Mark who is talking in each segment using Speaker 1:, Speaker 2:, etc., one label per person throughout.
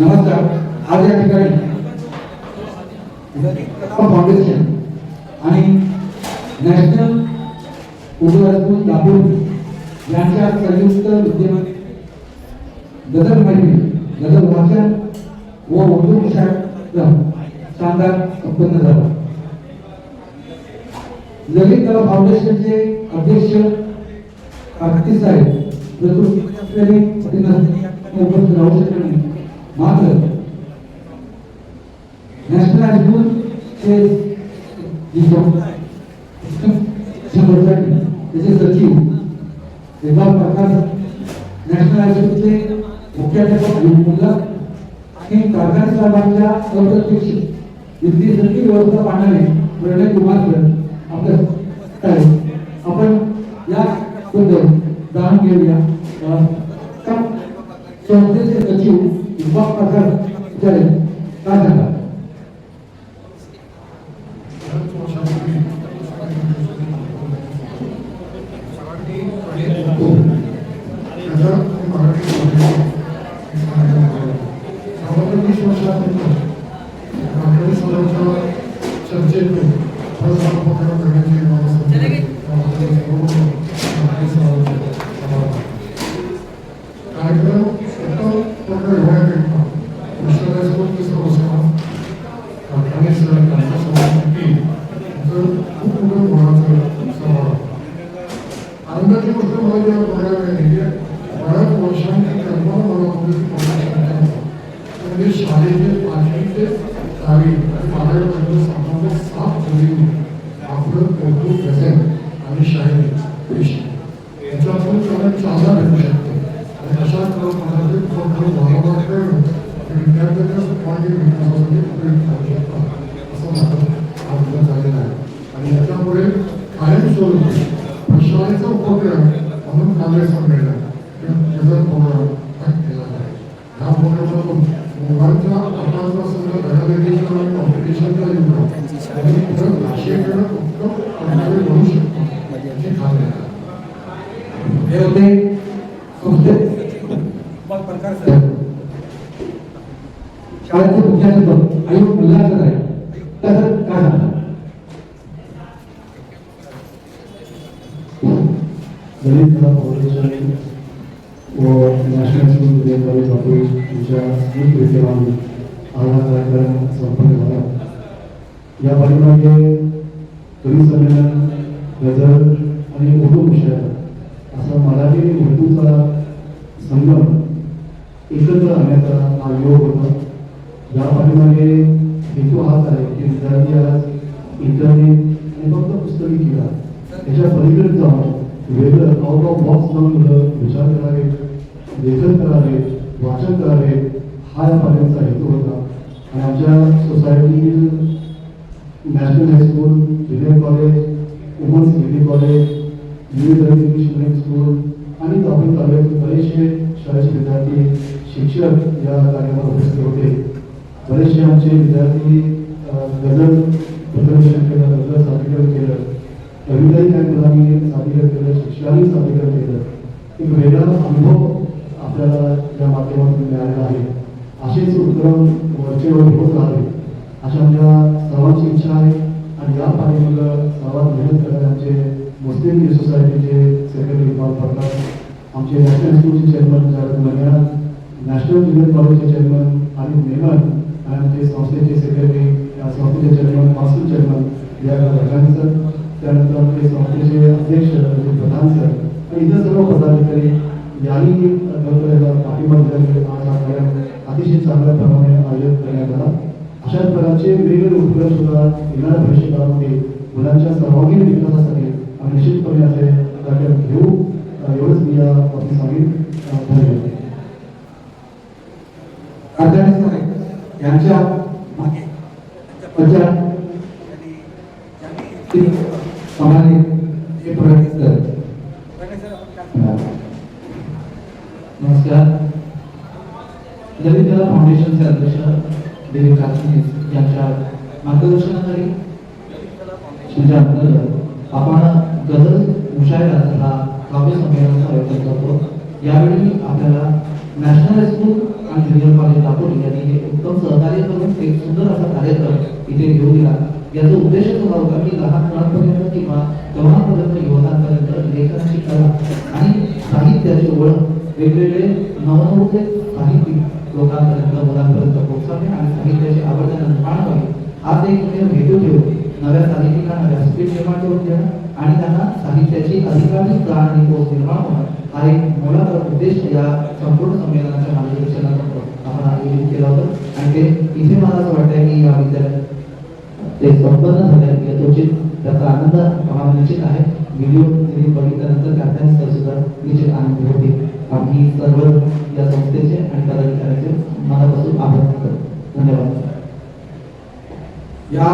Speaker 1: नमस्कार. आज या ठिकाणी फाउंडेशन आणि नॅशनल उर्दू हायस्कूल दापोली यांच्या संयुक्त विद्यमाने गजल मैत्री गजल वाचन व उर्दू विषयाचा शानदार संपन्न झाला. ललित कला फाउंडेशनचे अध्यक्ष कार्तिक साहेब उपस्थित राहू शकले नाही. मात्र नॅशनल हायस्कूल चे त्याचे सचिव विभाग प्रकाश नॅशनल हायस्कूलचे मुख्याध्यापक मुल्ला आणि कारखाने साहेबांच्या अप्रत्यक्ष विद्येसाठी व्यवस्था पाहणारे प्रणय कुमार आपल्या आपण या बद्दल जाणून घेऊया. की
Speaker 2: बऱ्याच वर्षांची कल्पना मला म्हणजे शाळेचे पाचवी ते दहावी आणि बारावीपर्यंत सामान्य सात मुलींनी आपलं कौतुक गझल आणि शाळेत पेश याच्यातून त्यांना चालना भेटू शकतो. आणि अशा प्रकारे खरोखर भावना कळणं विद्यार्थ्यांच्या सर्वांगीण विकासासाठी उपयुक्त ठरू असं माझं आग्रह झालेला आहे आणि याच्यामुळे कायमस्वरूपी प्रशालेचा उपक्रम म्हणून काँग्रेस संमेलन गजल प्रोग्राम हा केला आहे ह्या मुलांच्या आताचा संघ धडाधडीचा आणि कॉम्पिटिशनचा युग आणि पुढे भाषेकडे उत्तम प्रकारे बनू शकतो याची खात्री आहे.
Speaker 1: हे होते संस्थेचे विभाग प्रकाश साहेब शाळेचे मुख्याध्यापक आयुष उल्हासकर आहे तसंच काय सांगता?
Speaker 3: दलित कला फाउंडेशन व नॅशनल स्कूल विद्या यांच्या संयुक्त विद्यमाने आज कार्यक्रम संपन्न झाला या पाठीमागे कवी संमेलन गझल आणि उर्दू विषय असा मराठी आणि उर्दूचा संगम एकत्र आणण्याचा हा योग होता या पाठीमागे हेतू हाच आहे की विद्यार्थी आज इंटरनेट आणि फक्त पुस्तकी किडा याच्या पलीकडे जाऊन वेगळं आउट ऑफ बॉक्स जाऊन विचार करावे लेखन करावे वाचन करावे हा या पाठीमागचा हेतू होता. आणि आमच्या सोसायटीतील national high school junior college women's degree college विविध इंग्लिश स्कूल आणि आपण तालुक्यातील बरेचसे शाळेचे विद्यार्थी शिक्षक या कार्यक्रमात उपस्थित होते. बरेचसे आमचे विद्यार्थी गजल प्रदर्शन केलं गजल सादरीकरण केलं कविताही त्या मुलांनी सादरीकरण केलं शिक्षकांनी सादरीकरण केलं. एक वेगळा अनुभव आपल्याला या माध्यमातून मिळालेला आहे उपक्रम वरचेवर होत राहावे अशा आमच्या सर्वांची इच्छा आहे आणि या पाठीमागं सर्वात मेहनत करणारे आमचे मुस्लिम लीग सोसायटीचे सेक्रेटरी इकबाल फरकार आमचे नॅशनल स्कूलचे चेअरमन जावेद मनियान नॅशनल ज्युनियर कॉलेजचे चेअरमन आणि मेमन आणि आमचे संस्थेचे सेक्रेटरी या संस्थेचे चेअरमन मासूल चेअरमन या घटनांनी सर त्यानंतर आमचे संस्थेचे अध्यक्ष प्रधान सर आणि इतर सर्व पदाधिकारी यांनी खरोखर पाठिंबा आज हा कार्यक्रम अतिशय चांगल्या प्रमाणे आयोजित करण्यात आला अशाच प्रकारचे वेगवेगळे उपक्रम सुद्धा येणाऱ्या भविष्य काळामध्ये मुलांच्या सर्वांगीण विकासासाठी आम्ही निश्चितपणे असे कार्यक्रम घेऊ एवढंच मी या बाबतीत सांगेन धन्यवाद
Speaker 1: यांच्या मागे पंचायत
Speaker 4: नमस्कार दलित कला फाउंडेशनचे अध्यक्ष देवी काचने यांच्या मार्गदर्शनाखाली म्हणजे त्यांच्या अंतर्गत आपण गझल मुशायरा हा काव्य संमेलनाचं आयोजन करतो. यावेळी आपल्याला नॅशनल हायस्कूल आणि ज्युनियर कॉलेज दापोली यांनी हे उत्तम सहकार्य करून एक सुंदर असा कार्यक्रम इथे घेऊन दिला याचा उद्देश असा होता की लहान मुलांपर्यंत किंवा तरुणांपर्यंत युवकांपर्यंत लेखनाची कला आणि साहित्याची ओळख वेगवेगळे नवनवते साहित्य लोकांपर्यंत मुलांपर्यंत पोहोचावे आणि साहित्याची आवड त्यांना निर्माण व्हावी हाच एक म्हणजे हेतू ठेवून नव्या साहित्यिकांना व्यासपीठ निर्माण करून देणं आणि त्यांना साहित्याची अधिकाधिक जाण आणि पोच निर्माण होणं. हा एक मोलाचा उद्देश या संपूर्ण संमेलनाच्या मार्गदर्शनात आपण आयोजित केला होता. आणि ते इथे मला असं वाटतं की या विद्यालयात ते संपन्न झाले यथोचित त्याचा आनंद आम्हाला निश्चित आहे. व्हिडिओ बघितल्यानंतर त्यांचा सुद्धा निश्चित आनंद होते आम्ही सर्व या संस्थेचे आणि पदाधिकाऱ्यांचे मनापासून आभार मानतो धन्यवाद.
Speaker 1: या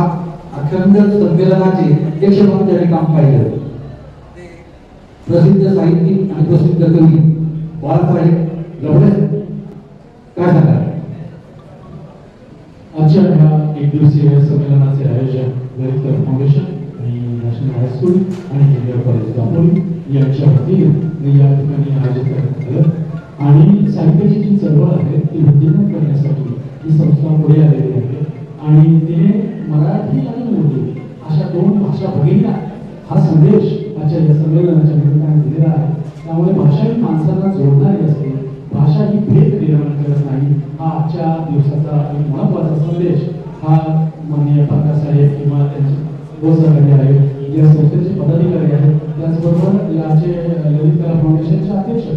Speaker 1: अखंड संमेलनाचे अध्यक्ष म्हणून त्यांनी काम पाहिलं. प्रसिद्ध साहित्यिक आणि प्रसिद्ध कवी बाळासाहेब रबडे काय सांगा
Speaker 5: आजच्या ह्या एक दिवसीय संमेलनाचे आयोजन ललितकर फाउंडेशन आणि नॅशनल हायस्कूल आणि इंडिया कॉलेज दापोली यांच्या वतीने या ठिकाणी आयोजित करण्यात आलं. आणि साहित्याची जी चळवळ आहे ती वृद्धिंगत करण्यासाठी ही संस्था पुढे आलेली आहे. आणि तिने मराठी आणि उर्दू अशा दोन भाषा भगिनीला हा संदेश आजच्या या संमेलनाच्या निमित्ताने दिलेला आहे. त्यामुळे भाषा ही माणसांना जोडणारी असते. भाषा ही भेद निर्माण करत नाही. हा आजच्या दिवसाचा एक महत्त्वाचा संदेश हा माननीय पाकासाहेब किंवा त्यांचे सहकारी आहेत. या संस्थेचे पदाधिकारी आहेत त्याचबरोबर याचे ललित कला फाउंडेशनचे अध्यक्ष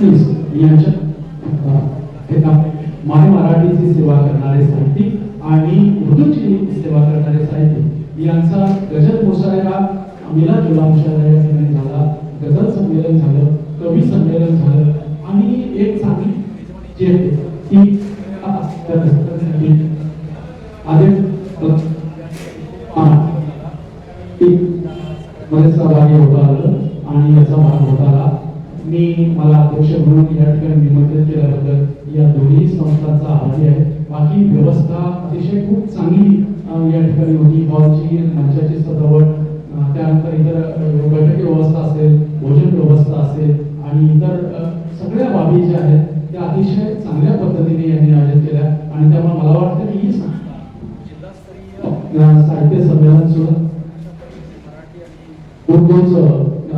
Speaker 5: दिलीप यांच्या हे काम माय मराठीची सेवा करणारे साहित्यिक आणि उर्दूची सेवा करणारे साहित्यिक. यांचा गजल मुशायरा मिला जुला झाला. गजल संमेलन झालं कवी संमेलन झालं. आणि एक चांगली जी आहे ती आदेशमध्ये सहभागी होता आलं आणि याचा भाग होता आला मी अध्यक्ष म्हणून या ठिकाणी निमंत्रित केल्याबद्दल या दोन्ही संस्थांचा आभारी आहे. बाकी व्यवस्था अतिशय खूप चांगली या ठिकाणी होती. हॉलची मंचाची सजावट त्यानंतर इतर बैठकी व्यवस्था असेल भोजन व्यवस्था असेल आणि इतर सगळ्या बाबी ज्या आहेत त्या अतिशय चांगल्या पद्धतीने यांनी आयोजित केल्या आणि त्यामुळे मला वाटतं की ही संस्था साहित्य संमेलन सुद्धा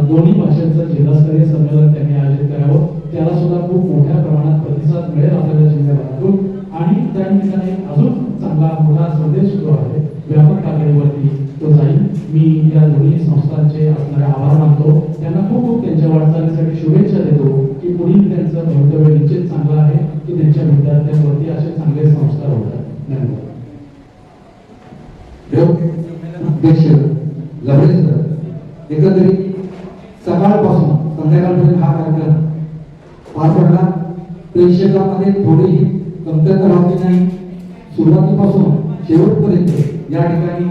Speaker 5: दोन्ही भाषांचं जिल्हास्तरीय संमेलन त्यांनी आयोजित करावं त्याला सुद्धा खूप मोठ्या प्रमाणात प्रतिसाद मिळेल आपल्याला जिल्ह्यातून आणि त्या ठिकाणी अजून चांगला मोठा संदेश जो आहे. व्यापक पातळीवरती तो जाईल. मी या दोन्ही संस्थांचे असणारे आभार मानतो. त्यांना खूप खूप त्यांच्या वाटचालीसाठी शुभेच्छा देतो की पुढील त्यांचं भवितव्य निश्चित चांगलं आहे की त्यांच्या विद्यार्थ्यांवरती असे चांगले संस्कार होतात. धन्यवाद.
Speaker 1: उद्देश लबडे सर एकंदरीत सकाळपासून संध्याकाळपर्यंत हा कार्यक्रम पार पडला. प्रेक्षकांमध्ये थोडीही कमतरता राहली नाही. सुरुवातीपासून शेवटपर्यंत या ठिकाणी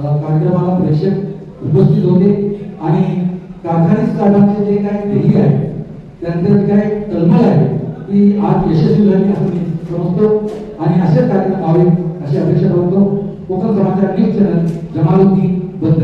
Speaker 1: कार्यक्रमाला प्रेक्षक उपस्थित होते आणि कारखाने साहेबांचे जे काही ध्येय आहे त्यांचं जे काही तळमळ आहे ती आज यशस्वी झाली असं मी समजतो. आणि असे कार्यक्रम व्हावे अशी अपेक्षा करतो. कोकण समाचार न्यूज चॅनल जमालुद्दीन बंद